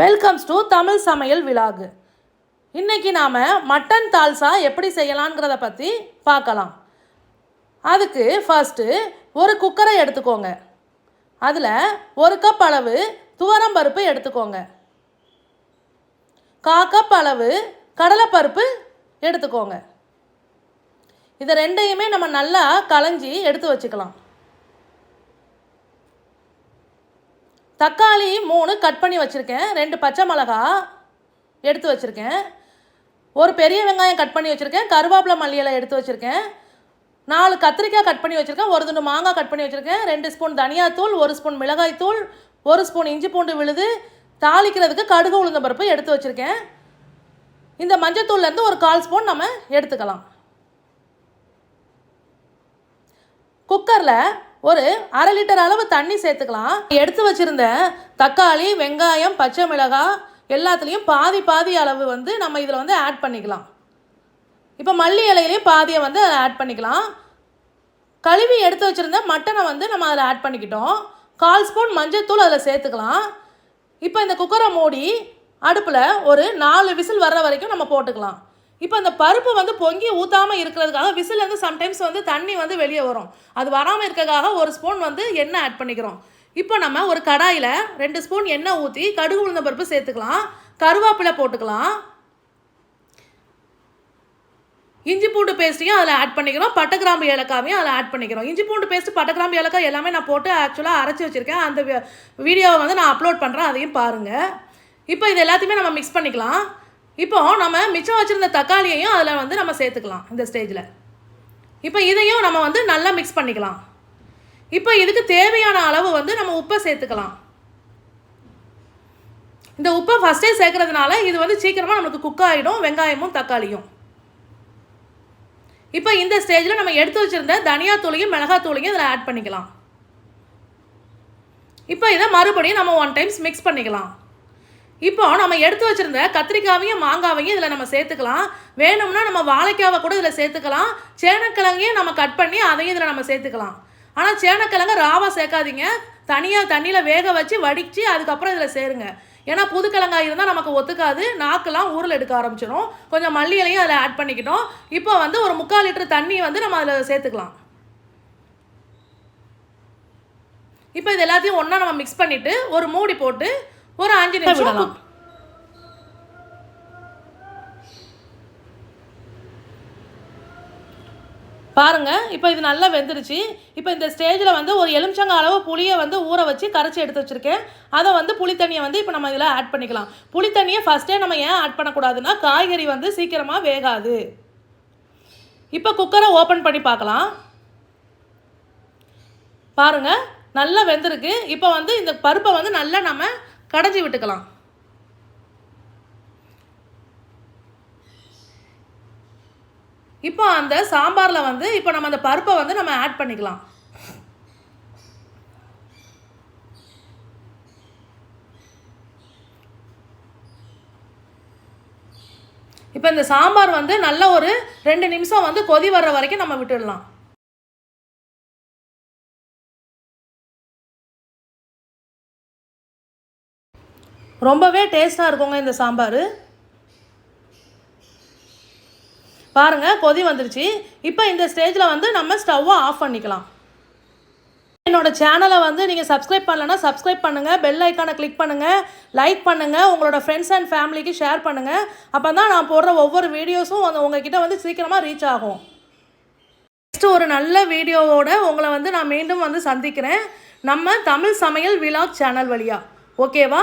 Welcomes to Tamil சமையல் vlog. இன்றைக்கி நாம் மட்டன் தால்சா எப்படி செய்யலாங்கிறத பற்றி பார்க்கலாம். அதுக்கு ஃபஸ்ட்டு ஒரு குக்கரை எடுத்துக்கோங்க. அதில் ஒரு கப் அளவு துவரம்பருப்பு எடுத்துக்கோங்க. கா கப் அளவு கடலைப்பருப்பு எடுத்துக்கோங்க. இதை ரெண்டையுமே நம்ம நல்லா களைஞ்சி எடுத்து வச்சுக்கலாம். தக்காளி மூணு கட் பண்ணி வச்சுருக்கேன். ரெண்டு பச்சை மிளகா எடுத்து வச்சுருக்கேன். ஒரு பெரிய வெங்காயம் கட் பண்ணி வச்சுருக்கேன். கருவேப்பிலை மல்லியெல்லாம் எடுத்து வச்சுருக்கேன். நாலு கத்திரிக்காய் கட் பண்ணி வச்சுருக்கேன். ஒரு துண்டு மாங்காய் கட் பண்ணி வச்சுருக்கேன். ரெண்டு ஸ்பூன் தனியாத்தூள் ஒரு ஸ்பூன் மிளகாய்த்தூள் ஒரு ஸ்பூன் இஞ்சி பூண்டு விழுது தாளிக்கிறதுக்கு கடுகு உளுந்த பருப்பு எடுத்து வச்சுருக்கேன். இந்த மஞ்சத்தூள்லேருந்து ஒரு கால் ஸ்பூன் நம்ம எடுத்துக்கலாம். குக்கரில் ஒரு அரை லிட்டர் அளவு தண்ணி சேர்த்துக்கலாம். எடுத்து வச்சுருந்த தக்காளி வெங்காயம் பச்சை மிளகாய் எல்லாத்துலேயும் பாதி பாதி அளவு வந்து நம்ம இதில் வந்து ஆட் பண்ணிக்கலாம். இப்போ மல்லி இலையிலையும் பாதியை வந்து ஆட் பண்ணிக்கலாம். கழுவி எடுத்து வச்சுருந்த மட்டனை வந்து நம்ம அதில் ஆட் பண்ணிக்கிட்டோம். கால் ஸ்பூன் மஞ்சத்தூள் அதில் சேர்த்துக்கலாம். இப்போ இந்த குக்கரை மூடி அடுப்பில் ஒரு நாலு விசில் வர்ற வரைக்கும் நம்ம போட்டுக்கலாம். இப்போ அந்த பருப்பு வந்து பொங்கி ஊற்றாமல் இருக்கிறதுக்காக விசிலேருந்து சம்டைம்ஸ் வந்து தண்ணி வந்து வெளியே வரும். அது வராமல் இருக்கிறதுக்காக ஒரு ஸ்பூன் வந்து எண்ணெய் ஆட் பண்ணிக்கிறோம். இப்போ நம்ம ஒரு கடாயில் ரெண்டு ஸ்பூன் எண்ணெய் ஊற்றி கடுகு உளுந்த பருப்பு சேர்த்துக்கலாம். கருவேப்பிலை போட்டுக்கலாம். இஞ்சி பூண்டு பேஸ்ட்டையும் அதில் ஆட் பண்ணிக்கிறோம். பட்டை கிராம்பு ஏலக்காவையும் அதில் ஆட் பண்ணிக்கிறோம். இஞ்சி பூண்டு பேஸ்ட் பட்டை கிராம்பு ஏலக்காய் எல்லாமே நான் போட்டு ஆக்சுவலாக அரைச்சி வச்சுருக்கேன். அந்த வீடியோவை வந்து நான் அப்லோட் பண்ணுறேன் அதையும் பாருங்கள் இப்போ இது எல்லாத்தையுமே நம்ம மிக்ஸ் பண்ணிக்கலாம். இப்போ நம்ம மிச்சம் வச்சுருந்த தக்காளியையும் அதில் வந்து நம்ம சேர்த்துக்கலாம் இந்த ஸ்டேஜில் இப்போ இதையும் நம்ம வந்து நல்லா மிக்ஸ் பண்ணிக்கலாம். இப்போ இதுக்கு தேவையான அளவு வந்து நம்ம உப்பை சேர்த்துக்கலாம். இந்த உப்பை ஃபஸ்ட்டே சேர்க்கறதுனால இது வந்து சீக்கிரமாக நமக்கு குக் ஆகிடும் வெங்காயமும் தக்காளியும். இப்போ இந்த ஸ்டேஜில் நம்ம எடுத்து வச்சுருந்த தனியாத்தூளையும் மிளகாத்தூளையும் இதில் ஆட் பண்ணிக்கலாம். இப்போ இதை மறுபடியும் நம்ம ஒன் டைம்ஸ் மிக்ஸ் பண்ணிக்கலாம். இப்போ நம்ம எடுத்து வச்சுருந்த கத்திரிக்காவையும் மாங்காவையும் இதில் நம்ம சேர்த்துக்கலாம். வேணும்னா நம்ம வாழைக்காவை கூட இதில் சேர்த்துக்கலாம். சேனக்கிழங்கையும் நம்ம கட் பண்ணி அதையும் இதில் நம்ம சேர்த்துக்கலாம். ஆனால் சேனக்கிழங்க ராவாக சேர்க்காதீங்க. தனியாக தண்ணியில் வேக வச்சு வடித்து அதுக்கப்புறம் இதில் சேருங்க. ஏன்னா புதுக்கிழங்காய் இருந்தால் நமக்கு ஒத்துக்காது. நாக்கெல்லாம் ஊரில் எடுக்க ஆரம்பிச்சிடும் கொஞ்சம் மல்லி இலையும் அதில் ஆட் பண்ணிக்கிட்டோம். இப்போ வந்து ஒரு முக்கால் லிட்டர் தண்ணி வந்து நம்ம அதில் சேர்த்துக்கலாம். இப்போ இது எல்லாத்தையும் ஒன்றா நம்ம மிக்ஸ் பண்ணிவிட்டு ஒரு மூடி போட்டு ஒரு அஞ்சு நிமிஷம். விடலாம். பாருங்க இப்போ இது நல்லா வெந்துருச்சு. இப்போ இந்த ஸ்டேஜில் வந்து ஒரு எலுமிச்சங்க அளவு புளியை வந்து ஊற வச்சு கரைச்சி எடுத்து வச்சுருக்கேன். அதை வந்து புளி தண்ணியை வந்து இப்போ நம்ம இதில் ஆட் பண்ணிக்கலாம். புளி தண்ணியை ஃபஸ்ட்டே நம்ம ஏன் ஆட் பண்ணக்கூடாதுன்னா காய்கறி வந்து சீக்கிரமாக வேகாது. இப்போ குக்கரை ஓப்பன் பண்ணி பார்க்கலாம். பாருங்க நல்லா வெந்திருக்கு. இப்போ வந்து இந்த பருப்பை வந்து நல்லா நம்ம கடைஞ்சி விட்டுக்கலாம். இப்போ அந்த சாம்பாரில் வந்து இப்போ நம்ம அந்த பருப்பை வந்து நம்ம ஆட் பண்ணிக்கலாம். இப்போ இந்த சாம்பார் வந்து நல்ல ஒரு ரெண்டு நிமிஷம் வந்து கொதி வர்ற வரைக்கும் நம்ம விட்டுடலாம். ரொம்பவே டேஸ்ட்டாக இருக்குங்க இந்த சாம்பார். பாருங்கள் கொதி வந்துருச்சு. இப்போ இந்த ஸ்டேஜில் வந்து நம்ம ஸ்டவ்வை ஆஃப் பண்ணிக்கலாம். என்னோட சேனலை வந்து நீங்கள் சப்ஸ்கிரைப் பண்ணலன்னா சப்ஸ்கிரைப் பண்ணுங்கள் பெல் ஐக்கானை கிளிக் பண்ணுங்கள் லைக் பண்ணுங்கள் உங்களோட ஃப்ரெண்ட்ஸ் அண்ட் ஃபேமிலிக்கு ஷேர் பண்ணுங்கள் அப்போ தான் நான் போடுற ஒவ்வொரு வீடியோஸும் வந்து உங்ககிட்ட வந்து சீக்கிரமாக ரீச் ஆகும். நெக்ஸ்ட் ஒரு நல்ல வீடியோவோட உங்களை வந்து நான் மீண்டும் வந்து சந்திக்கிறேன். நம்ம தமிழ் சமையல் விலாக் சேனல் வழியா. ஓகேவா